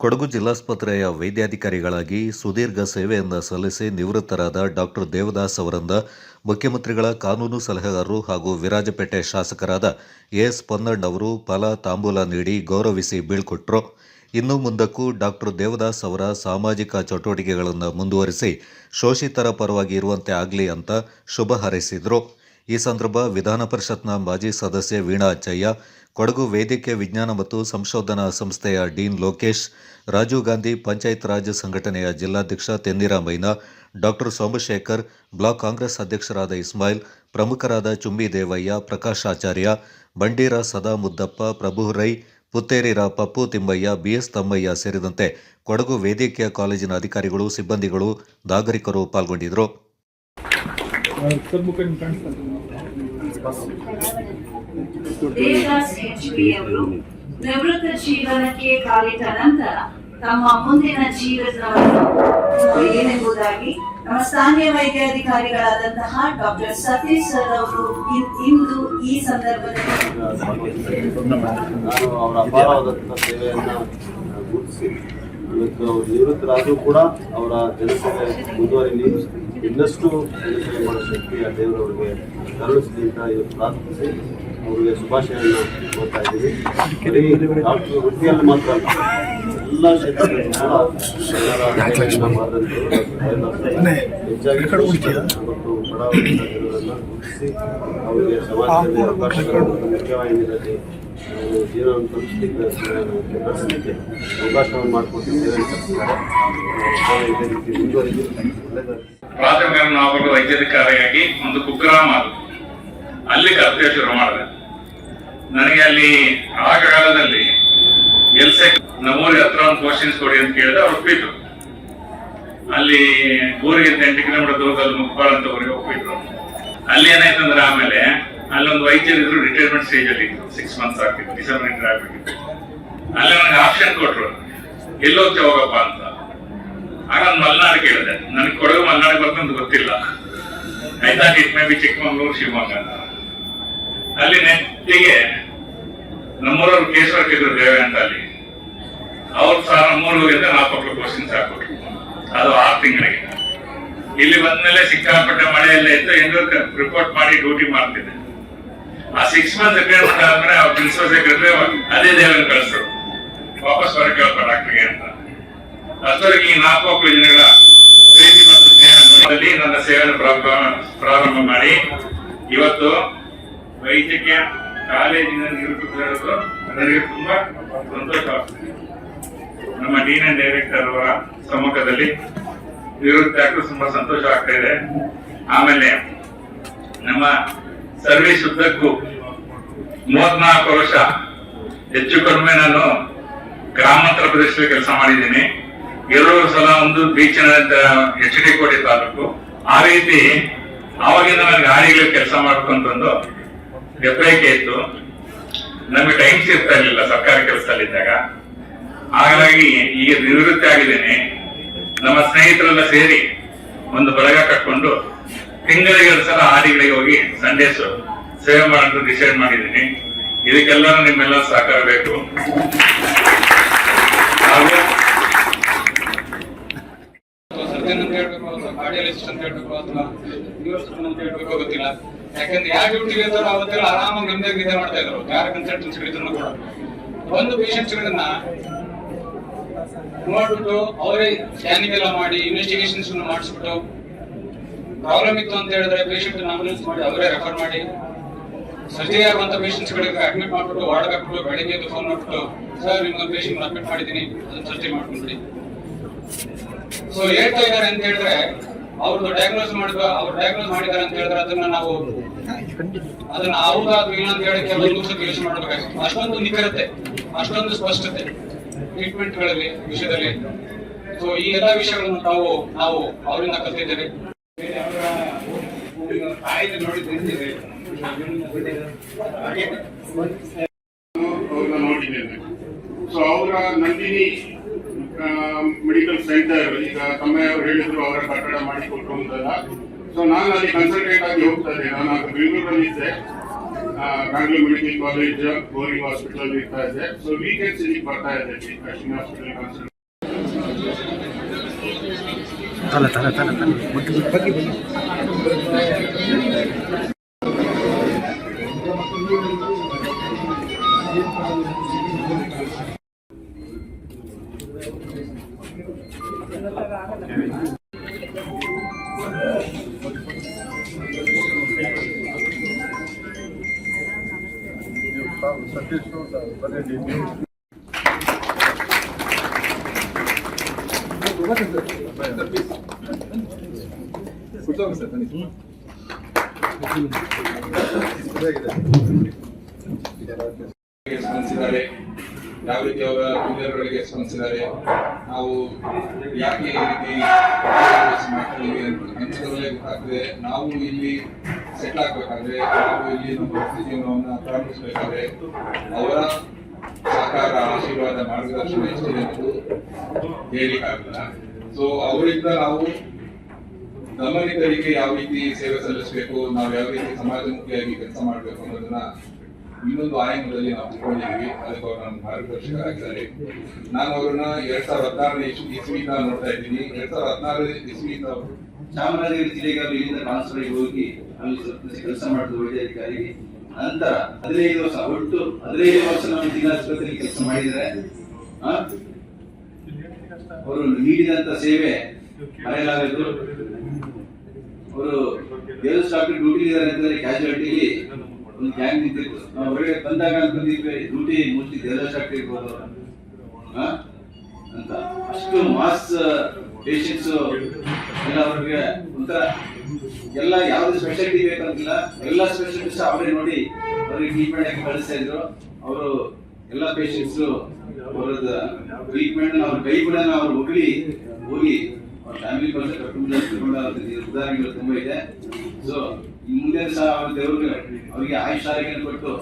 ಕೊಡಗು ಜಿಲ್ಲಾಸ್ಪತ್ರೆಯ ವೈದ್ಯಾಧಿಕಾರಿಗಳಾಗಿ ಸುದೀರ್ಘ ಸೇವೆಯನ್ನು ಸಲ್ಲಿಸಿ ನಿವೃತ್ತರಾದ ಡಾಕ್ಟರ್ ದೇವದಾಸ್ ಅವರಂದ ಮುಖ್ಯಮಂತ್ರಿಗಳ ಕಾನೂನು ಸಲಹೆಗಾರರು ಹಾಗೂ ವಿರಾಜಪೇಟೆ ಶಾಸಕರಾದ ಎಸ್ ಪೊನ್ನಣ್ಣ ಅವರು ಫಲ ತಾಂಬೂಲ ನೀಡಿ ಗೌರವಿಸಿ ಬೀಳ್ಕೊಟ್ರು. ಇನ್ನು ಮುಂದಕ್ಕೂ ಡಾಕ್ಟರ್ ದೇವದಾಸ್ ಅವರ ಸಾಮಾಜಿಕ ಚಟುವಟಿಕೆಗಳನ್ನು ಮುಂದುವರಿಸಿ ಶೋಷಿತರ ಪರವಾಗಿ ಇರುವಂತೆ ಆಗಲಿ ಅಂತ ಶುಭ ಹಾರೈಸಿದರು. ಈ ಸಂದರ್ಭ ವಿಧಾನ ಪರಿಷತ್ನ ಮಾಜಿ ಸದಸ್ಯೆ ವೀಣಾ ಅಚ್ಚಯ್ಯ ಕೊಡಗು ವೈದ್ಯಕೀಯ ವಿಜ್ಞಾನ ಮತ್ತು ಸಂಶೋಧನಾ ಸಂಸ್ಥೆಯ ಡೀನ್ ಲೋಕೇಶ್, ರಾಜೀವ್ ಗಾಂಧಿ ಪಂಚಾಯತ್ ರಾಜ್ ಸಂಘಟನೆಯ ಜಿಲ್ಲಾಧ್ಯಕ್ಷ ತೆನ್ನಿರಾಮಯ್ಯ ಡಾಕ್ಟರ್ ಸೋಮಶೇಖರ್, ಬ್ಲಾಕ್ ಕಾಂಗ್ರೆಸ್ ಅಧ್ಯಕ್ಷರಾದ ಇಸ್ಮಾಯಿಲ್, ಪ್ರಮುಖರಾದ ಚುಂಬಿ ದೇವಯ್ಯ, ಪ್ರಕಾಶ್ ಆಚಾರ್ಯ, ಬಂಡೀರ ಸದಾ ಮುದ್ದಪ್ಪ ಪ್ರಭು ರೈ ಪುತ್ತೇರಿರ ಪಪ್ಪು ತಿಮ್ಮಯ್ಯ ಬಿಎಸ್ ತಮ್ಮಯ್ಯ ಸೇರಿದಂತೆ ಕೊಡಗು ವೈದ್ಯಕೀಯ ಕಾಲೇಜಿನ ಅಧಿಕಾರಿಗಳು, ಸಿಬ್ಬಂದಿಗಳು, ನಾಗರಿಕರು ಪಾಲ್ಗೊಂಡಿದ್ದರು. ನಿವೃತ್ತ ಜೀವನಕ್ಕೆ ಕಾಲಿಟ್ಟ ನಂತರ ತಮ್ಮ ಮುಂದಿನ ಜೀವನವನ್ನು ಏನೆಂಬುದಾಗಿ ನಮ್ಮ ಸ್ಥಾನೀಯ ವೈದ್ಯಾಧಿಕಾರಿಗಳಾದಂತಹ ಡಾಕ್ಟರ್ ಸತೀಶ್ ಸರ್ ಅವರು ಇಂದು ಈ ಸಂದರ್ಭದಲ್ಲಿ ಅವರ ಗುರುತಿಸಿ, ಇವತ್ತು ಅವರು ನಿವೃತ್ತರಾದರೂ ಕೂಡ ಅವರ ಜನಸೇವೆ ಮುಂದುವರಿಲಿ. ಇನ್ನಷ್ಟು ಜನಸೇವೆ ಮಾಡೋ ಶಕ್ತಿ ಆ ದೇವರವರಿಗೆ ಕರುಣಿಸಿದಂತ ಇವತ್ತು ಪ್ರಾರ್ಥಿಸಿ. ಅವರಿಗೆ ಶುಭಾಶಯವನ್ನು ಕೊಡ್ತಾ ಇದ್ದೀವಿ. ಡಾಕ್ಟರ್ ವೃತ್ತಿಯಲ್ಲಿ ಮಾತ್ರ ಅಲ್ಲ, ಎಲ್ಲ ಮಾಡಿದಂಥವರು ಹೆಚ್ಚಾಗಿ ಮತ್ತು ಗುರುತಿಸಿ ಅವರಿಗೆ ಸಮಾಜದಲ್ಲಿ ಅವಕಾಶಗಳನ್ನು ಮುಖ್ಯವಾಹಿನಿಯಲ್ಲಿ ನಾವು ಜೀವನವನ್ನು ನಡೆಸಲಿಕ್ಕೆ ಅವಕಾಶವನ್ನು ಮಾಡಿಕೊಟ್ಟಿದ್ದೇವೆ ಇದೇ ರೀತಿ ಮುಂದುವರಿದು. ಒಳ್ಳೆಯದಾಗಲಿ ಪ್ರಾಥಮಿಕ ನಾವು ವೈದ್ಯಾಧಿಕಾರಿಯಾಗಿ ಒಂದು ಕುಗ್ರಾಮ ಅದು ಅಲ್ಲಿ ಕಲಿಕೆ ಶುರು ಮಾಡಿದೆ. ನನಗೆ ಅಲ್ಲಿ ಆ ಕಾಲದಲ್ಲಿ ಎಲ್ಸೆಕ್ ನಮ್ಮೂರಿಗೆ ಹತ್ರ ಒಂದು ಕ್ವಶನ್ಸ್ ಕೊಡಿ ಅಂತ ಕೇಳಿದ್ರೆ ಅವ್ರು ಒಪ್ಪಿದ್ರು. ಅಲ್ಲಿ ಊರಿಗೆ ಎಂಟು ಕಿಲೋಮೀಟರ್ ದೂರದಲ್ಲಿ ಮುಖಪಾಳ ಅಂತ ಊರಿಗೆ ಒಪ್ಪಿದ್ರು. ಅಲ್ಲಿ ಏನಾಯ್ತು ಅಂದ್ರೆ ಆಮೇಲೆ ಅಲ್ಲೊಂದು ವೈದ್ಯರು ಇದ್ರು ರಿಟೈರ್ಮೆಂಟ್ ಸ್ಟೇಜ್ ಅಲ್ಲಿ ಸಿಕ್ಸ್ ಮಂತ್ಸ್ ಆಗ್ತಿತ್ತು ಡಿಸೆಂಬರ್ ಇಂಟರ್ ಆಗ್ಬೇಕಿತ್ತು ಅಲ್ಲಿ ನನಗೆ ಆಪ್ಷನ್ ಕೊಟ್ರು. ಎಲ್ಲೋಗ್ತೇವೆ ಹೋಗಪ್ಪ ಅಂತ. ಆಗ ನಾನು ಮಲ್ನಾಡ್ ಕೇಳಿದೆ. ನನಗೆ ಕೊಡಗು ಮಲ್ನಾಡಿಗೆ ಬರ್ತಂತ ಗೊತ್ತಿಲ್ಲ. I it may be Chikmagalur Shivamogga ಅಂತ. ಅಲ್ಲಿ ನೆಟ್ಟಿಗೆ ನಮ್ಮೂರವ್ರು ಕೇಸ್ ಹಾಕಿದ್ರು ದೇವೆ ಅಂತ ಅಲ್ಲಿ. ಅವ್ರು ಸಹ ನಮ್ಮೂರಿಗೆ ನಾಲ್ಕು ಮಕ್ಕಳು ಕ್ವಶನ್ಸ್ ಹಾಕೊಟ್ರು ಅದು ಆರು ತಿಂಗಳಿಗೆ. ಇಲ್ಲಿ ಬಂದ್ಮೇಲೆ ಸಿಕ್ಕಾಪಟ್ಟೆ ಮಳೆಯಲ್ಲೇ ಇತ್ತು ಎಂದು ರಿಪೋರ್ಟ್ ಮಾಡಿ ಡ್ಯೂಟಿ ಮಾಡ್ತಿದ್ದೆ. ಆ ಸಿಕ್ಸ್ ಮಂತ್ ರಿಟೈರ್ಮೆಂಟ್ ಆದ್ಮೇಲೆ ಅವ್ರ ಪ್ರಿನ್ಸಿಪಲ್ ಸೆಕ್ರೆಟರಿ ಅದೇ ದೇವರನ್ನು ಕಳಿಸ್ರು. ವಾಪಸ್ ಹೊರಗೆ ಕೇಳ್ತಾರೆ ಡಾಕ್ಟರ್ಗೆ ಅಂತ. ಅಷ್ಟೊಳಗೆ ಈ ನಾಲ್ಕು ಮಕ್ಕಳು ಜನಗಳ ಪ್ರೀತಿ ಮತ್ತು ಸ್ನೇಹದಲ್ಲಿ ನನ್ನ ಸೇವೆಯನ್ನು ಪ್ರಾರಂಭ- ಪ್ರಾರಂಭ ಮಾಡಿ. ಇವತ್ತು ವೈದ್ಯಕೀಯ ಕಾಲೇಜಿನ ನಿರೂಪಿಸಿರೋದು ನನಗೆ ತುಂಬಾ ಸಂತೋಷವಾಗ್ತದೆ ನಮ್ಮ ಡೀನ್ ಅಂಡ್ ಡೈರೆಕ್ಟರ್ ಅವರ ಸಮ್ಮುಖದಲ್ಲಿ ನಿವೃತ್ತಿ ಆಗಲು ತುಂಬಾ ಸಂತೋಷ ಆಗ್ತಾ ಇದೆ. ಆಮೇಲೆ ನಮ್ಮ ಸರ್ವಿಸ್ ಉದ್ದಕ್ಕೂ ಮೂವತ್ನಾಲ್ಕು ವರ್ಷ ಹೆಚ್ಚು ಕಡಿಮೆ ನಾನು ಗ್ರಾಮಾಂತರ ಪ್ರದೇಶದಲ್ಲಿ ಕೆಲಸ ಮಾಡಿದ್ದೀನಿ. ಎರಡು ಸಲ ಒಂದು ಬೀಚಿನ ಎಚ್ ಡಿ ಕೋಟೆ ತಾಲೂಕು. ಆ ರೀತಿ ಅವಾಗಿಂದ ನನಗೆ ಗಾಡಿಗಳಲ್ಲಿ ಕೆಲಸ ಮಾಡ್ಕೊಂತಂದು ಹೆಬ್ಬರಿಕೆ ಇತ್ತು. ನಮಗೆ ಟೈಮ್ ಸಿಗ್ತಾ ಇರಲಿಲ್ಲ ಸರ್ಕಾರಿ ಕೆಲಸದಲ್ಲಿದ್ದಾಗ. ಹಾಗಾಗಿ ಈಗ ನಿವೃತ್ತಿ ಆಗಿದ್ದೇನೆ. ನಮ್ಮ ಸ್ನೇಹಿತರೆಲ್ಲ ಸೇರಿ ಒಂದು ಬಳಗ ಕಟ್ಕೊಂಡು ತಿಂಗಳಿಗೆ ಸಲ ಹಾಡಿಗಳಿಗೆ ಹೋಗಿ ಸಂಡೇಸ್ ಸೇವೆ ಮಾಡೋದು ಡಿಸೈಡ್ ಮಾಡಿದ್ದೀನಿ. ಇದಕ್ಕೆಲ್ಲರೂ ನಿಮ್ಮೆಲ್ಲ ಸಹಕಾರ ಬೇಕು. ಸರ್ಜನ್ ಅಂತ ಹೇಳ್ಬೇಕು ಅಥವಾ ಕಾರ್ಡಿಯಾಲಜಿಸ್ಟ್ ಅಂತ ಹೇಳ್ಬೇಕು ಅಥವಾ ಹೇಳ್ಬೇಕು, ಗೊತ್ತಿಲ್ಲ. ಯಾಕಂದ್ರೆ ಯಾವ ಡ್ಯೂಟಿಗೆ ಇರ್ತಾರೋ ಅವತ್ತೆಲ್ಲ ಆರಾಮಾಗಿ ನೆಮ್ಮದಿಯಾಗಿ ನಿದ್ದೆ ಮಾಡ್ತಾ ಇದ್ರು. ಯಾರ ಕನ್ಸಲ್ಟೆನ್ಸ್ ಇದ್ರು ಕೂಡ. ಒಂದು ಪೇಷಂಟ್ಸ್ ಗಳನ್ನ ನೋಡ್ಬಿಟ್ಟು ಅವರೇ ಸ್ಕ್ಯಾನಿಂಗ್ ಎಲ್ಲ ಮಾಡಿ ಇನ್ವೆಸ್ಟಿಗೇಷನ್ಸ್ ಮಾಡಿಸ್ಬಿಟ್ಟು ಪ್ರಾಬ್ಲಮ್ ಇತ್ತು ಅಂತ ಹೇಳಿದ್ರೆ ಪೇಷಂಟ್ ಆಂಬುಲೆನ್ಸ್ ಮಾಡಿ ಅವರೇ ರೆಫರ್ ಮಾಡಿ. ಸರ್ಜರಿ ಆಗುವಂತ ಪೇಷಂಟ್ಸ್ ಗಳಿಗೆ ಅಡ್ಮಿಟ್ ಮಾಡ್ಬಿಟ್ಟು ವಾರ್ಡ್ ಹಾಕ್ಬಿಟ್ಟು ಬೆಳಿಗ್ಗೆ ಫೋನ್ ಮಾಡ್ಬಿಟ್ಟು ಸರ್ ನಿಮ್ಗೊಂದು ಪೇಷಂಟ್ ಅಡ್ಮಿಟ್ ಮಾಡಿದ್ದೀನಿ. ಅದನ್ನ ಸರ್ಜರಿ ಮಾಡ್ಕೊಂಡ್ಬಿಡಿ. ಸೊ ಹೇಳ್ತಾ ಇದ್ದಾರೆ ಅಂತ ಹೇಳಿದ್ರೆ ಅವ್ರದ್ದು ಡಯಾಗ್ನೋಸ್ ಮಾಡಿದ ಅವ್ರು ಡಯಾಗ್ನೋಸ್ ಮಾಡಿದ್ದಾರೆ ಅಂತ ಹೇಳಿದ್ರೆ ಅದನ್ನ ನಾವು ಅದನ್ನ ಹೌದಾ ಅದು ಇಲ್ಲ ಅಂತ ಹೇಳಿ ಕೆಲವು ದಿವಸಕ್ಕೆ ಯೂಸ್ ಮಾಡಬೇಕಾಗಿತ್ತು ಅಷ್ಟೊಂದು ನಿಖರತೆ, ಅಷ್ಟೊಂದು ಸ್ಪಷ್ಟತೆ ಟ್ರೀಟ್ಮೆಂಟ್ಗಳಲ್ಲಿ ವಿಷಯದಲ್ಲಿ. ಸೊ ಈ ಎಲ್ಲಾ ವಿಷಯಗಳನ್ನು ನಾವು ನಾವು ಅವರಿಂದ ಕಲ್ತಿದ್ದೇವೆ. ನೋಡಿ ಸೊ ಅವರ ನಂದಿನಿ ಮೆಡಿಕಲ್ ಸೆಂಟರ್ ಈಗ ತಮ್ಮಯ್ಯವ್ರು ಹೇಳಿದ್ರು ಅವರ ಕಟ್ಟಡ ಮಾಡಿಕೊಟ್ರು ಅಂತಲ್ಲ. ಸೊ ನಾನು ಅಲ್ಲಿ ಕನ್ಸಲ್ಟೆಂಟ್ ಆಗಿ ಹೋಗ್ತಾ ಇದ್ದೆ ನಾನು ಆಗ ಬೆಂಗಳೂರಲ್ಲಿ ಇದ್ದೆ. Bangalore medical college Bowring hospital ಇರ್ತಾ ಇದ್ದೆ. ಸೊ ವೀಕೆಂಡ್ಸ್ ಇಲ್ಲಿ ಬರ್ತಾ ಇದ್ದೆ. ಅಶ್ವಿನಿ ಹಾಸ್ಪಿಟಲ್ ಕನ್ಸಲ್ಟೆಂಟ್ ತಲೆ ತಲೆ ತಲೆ ತಲೆ. ಬಗ್ಗೆ ಬಗ್ಗೆ ಕನ್ಸಲ್ಟ್ ಸ್ಪಂದಿಸಿದ್ದಾರೆ ಯಾವ ರೀತಿ ಅವರ ಜೂನಿಯರ್ಗಳಿಗೆ ಸ್ಪಂದಿಸಿದ್ದಾರೆ ನಾವು ಯಾಕೆ ಈ ರೀತಿ ಮಾಡ್ತೀವಿ ಅಂತ ಗೊತ್ತಾಗ್ತದೆ. ನಾವು ಇಲ್ಲಿ ಇಲ್ಲಿ ನಮ್ಮ ಅವರ ಸಹಕಾರ ಆಶೀರ್ವಾದ ಮಾರ್ಗದರ್ಶನ ಸೊ ಅವರಿಂದ ನಾವು ಗಮನಿತರಿಗೆ ಯಾವ ರೀತಿ ಸೇವೆ ಸಲ್ಲಿಸಬೇಕು, ನಾವು ಯಾವ ರೀತಿ ಸಮಾಜಮುಖಿಯಾಗಿ ಕೆಲಸ ಮಾಡಬೇಕು ಅನ್ನೋದನ್ನ ಇನ್ನೊಂದು ಆಯಾಮದಲ್ಲಿ ನಾವು ತಿಳ್ಕೊಂಡಿದ್ದೀವಿ ಅದಕ್ಕೆ ಅವರು ನಮ್ಮ ಮಾರ್ಗದರ್ಶಕರಾಗಿದ್ದಾರೆ ನಾನು ಅವರನ್ನ ಎರಡ್ ಸಾವಿರದ ಹದಿನಾರನೇ ಇಸ್ವಿಯಿಂದ ನೋಡ್ತಾ ಇದ್ದೀನಿ. ಎರಡ್ ಸಾವಿರದ ಹದಿನಾರನೇ ಇಸ್ವಿಯಿಂದ ಚಾಮರಾಜನಗರ ಜಿಲ್ಲೆಗೆ ಅವರು ಇಲ್ಲಿಂದ ಟ್ರಾನ್ಸ್ಫರ್ ಹೋಗಿ ಅಲ್ಲಿ ಕೆಲಸ ಮಾಡಿದ ವೈದ್ಯಾಧಿಕಾರಿ ನಂತರ ಹದಿನೈದು ವರ್ಷ, ಒಟ್ಟು ಹದಿನೈದು ವರ್ಷ ನಮ್ಮ ಜಿಲ್ಲಾಸ್ಪತ್ರೆಯಲ್ಲಿ ಕೆಲಸ ಮಾಡಿದ್ದಾರೆ ಆ? ಅವರು ನೀಡಿದಂತ ಸೇವೆ ಮರೆಯಲಾಗದು ಅವರು ಡ್ಯೂಟಿ ಇದ್ದಾರೆ ಅಂತಂದ್ರೆ ಕ್ಯಾಶುಯಾಲಿಟಿಲಿ ಒಂದು ಗ್ಯಾಂಗ್ ನಿಂತಿತ್ತು ನಾವು ಹೊರಗಡೆ ಬಂದಾಗ ಅನ್ಕೊಂಡಿದ್ವಿ ಡ್ಯೂಟಿ ಮೂರ್ತಿ ದೇವದಾಸ್ ಆಗ್ತಿರ್ಬೋದು? ಅಂತ. ಅಷ್ಟು ಮಾಸ್ ಪೇಷಂಟ್ಸ್ ಎಲ್ಲ ಅವ್ರಿಗೆ ಒಂಥರ ಎಲ್ಲ ಯಾವ್ದು ಸ್ಪೆಷಾಲಿಟಿ ಬೇಕಂತಿಲ್ಲ ಎಲ್ಲ ಸ್ಪೆಷಲಿಸ್ಟ್ ಅವರೇ ನೋಡಿ ಅವ್ರಿಗೆ ಟ್ರೀಟ್ಮೆಂಟ್ ಆಗಿ ಕಳಿಸ್ತಾ ಇದ್ರು. ಅವರು ಎಲ್ಲ ಪೇಷಂಟ್ಸ್ ಅವರದ ಟ್ರೀಟ್ಮೆಂಟ್ ಅವ್ರ ಕೈ ಕೂಡ ಅವ್ರು ಹೋಗ್ಲಿ ಹೋಗಿ ಅವ್ರ ಫ್ಯಾಮಿಲಿ ಕರ್ಕೊಂಡು. ಉದಾಹರಣೆಗಳು ತುಂಬಾ ಇದೆ. ಸೊ ಮುಂದೆ ಸಹ ಅವ್ರ ದೇವ್ರಿಗೆ ಅವರಿಗೆ ಆಯುಷ್ ಆರೋಗ್ಯ ಕೊಟ್ಟು